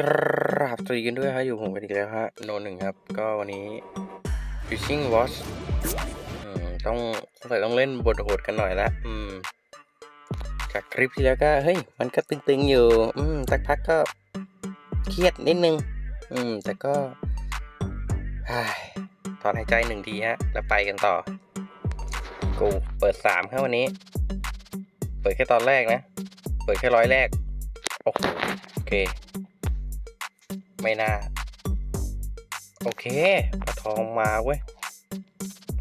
กราบสวัสดีกันด้วยครับอยู่ผมกันอีกแล้วฮะโนหนึ่งครับ ก็วันนี้ fishing watch อืมต้องสงสัยต้องเล่นบทโหดกันหน่อยละอืม จากคลิปที่แล้วก็ เฮ้ย มันก็ตึงๆอยู่ อืมสักพักก็เครียดนิดนึง อืม แต่ก็อ้ถอนหายใจหนึ่งทีฮะ แล้วไปกันต่อ กูเปิดสามครับวันนี้ เปิดแค่ตอนแรกนะ เปิดแค่ร้อยแรก โอโอเค ไม่น่า โอเคปลาทองมาเว้ย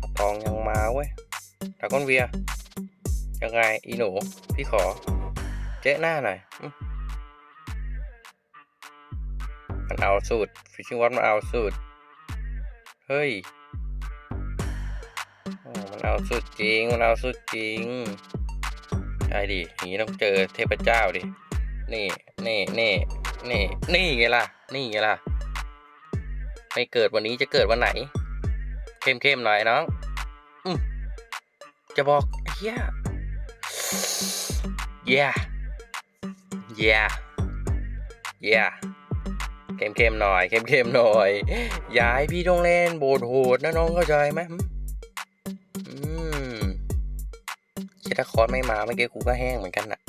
ปลาทองยังมาเว้ยดาก้อนเวียยังไงอีหนูพี่ขอ เจ๊หน้าหน่อยมันเอาสูตรฟิชชิ่งวัดมันเอาสูตร เฮ้ยมันเอาสูตรจริง มันเอาสูตรจริง ใช่ดิอย่างนี้ต้องเจอเทพเจ้าดิ นี่ นี่ นี่ นี่ นี่ไงล่ะ นี่ไงล่ะ ไม่เกิดวันนี้จะเกิดวันไหน เข้มๆหน่อยน้องอืจะบอกเฮีย yeah yeah yeah เข้มๆหน่อย เข้มๆหน่อย อย่าให้พี่ต้องเล่นโบดโหดนะน้องเข้าใจไหมอืมเชตาคอร์สไม่มาเมื่อกี้กูก็แห้งเหมือนกันน่ะ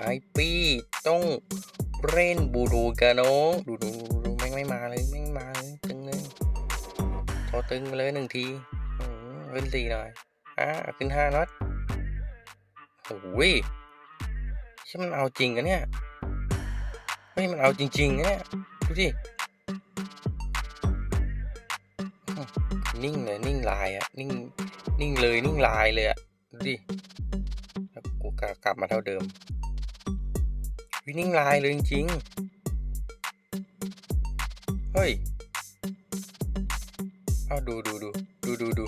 ไอปี้ต้องเล่นบูดูกันน้องดูดูดูแม่งไม่มาเลยแม่งไม่มาเลยตึงเลยพอตึงไปเลยหนึ่งทีอืมเล่นสี่หน่อยอะขึ้นห้าน็อตโอ้ยใช่มันเอาจริงกันเนี่ยเฮ้ยมันเอาจริงๆนะเนี่ยดูดินิ่งเลยนิ่งลายอะนิ่งนิ่งเลยนิ่งลายเลยอะดูดิกูกลับมาเท่าเดิม วินิ่งลายเลยจริงๆ เฮ้ย เอาดูดูดูดูดูดู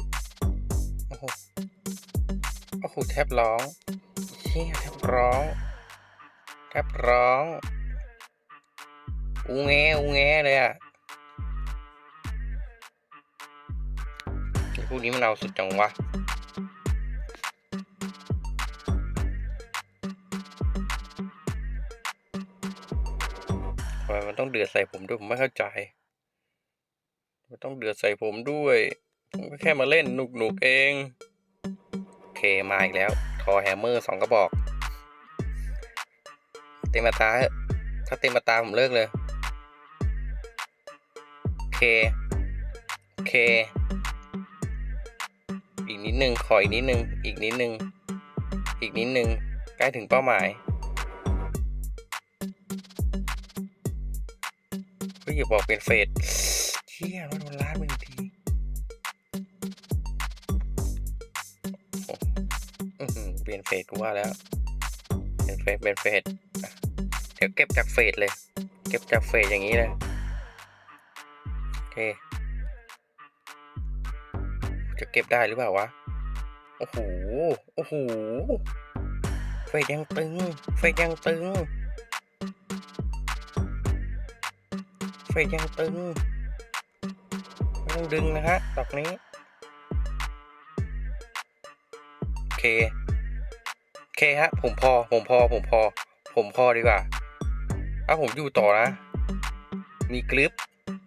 โอ้โห โอ้โห แทบร้องเชี่ยแทบร้อง แทบร้อง อูแงอูแงเลยอะพวกนี้มันเอาสุดจังวะ ไมมันต้องเดือดใส่ผมด้วยผมไม่เข้าใจ มันต้องเดือดใส่ผมด้วย ผมก็แค่มาเล่นหนุกหนุกเอง โอเคมาอีกแล้ว ทอแฮมเมอร์สองกระบอก เต็มมาตาเถ้าเต็มมาตาผมเลิกเลยเคเค อีกนิดนึง ขออีกนิดนึง อีกนิดนึง อีกนิดนึง ใกล้ถึงเป้าหมาย เฮ้ยอย่บอกเป็นเฟสเชี่ยว่าโดนล้านไปหนึ่งทีโอ้อื้อหือเปลี่ยนเฟสกูว่าแล้วเป็นเฟสเป็นเฟสเดี๋ยวเก็บจากเฟสเลย เก็บจากเฟสอย่างนี้เลยโอเคจะเก็บได้หรือเปล่าวะโอ้โห โอ้โห เฟสยังตึง เฟสยังตึง เฟยังตึงต้องดึงนะฮะดอกนี้ โอเค โอเคฮะ ผมพอ ผมพอ ผมพอ ผมพอดีกว่า ถ้าผมอยู่ต่อนะ มีกลิป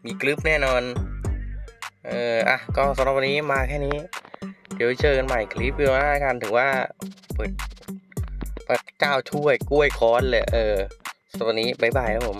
มีกลิปแน่นอน เออ อะ ก็สำหรับวันนี้มาแค่นี้ เดี๋ยวเจอกันใหม่คลิปเดียวนะกันถือว่า เปิดพระเจ้าช่วยกล้วยค้อนเลย เออสำหรับวันนี้ บ๊ายบายครับผม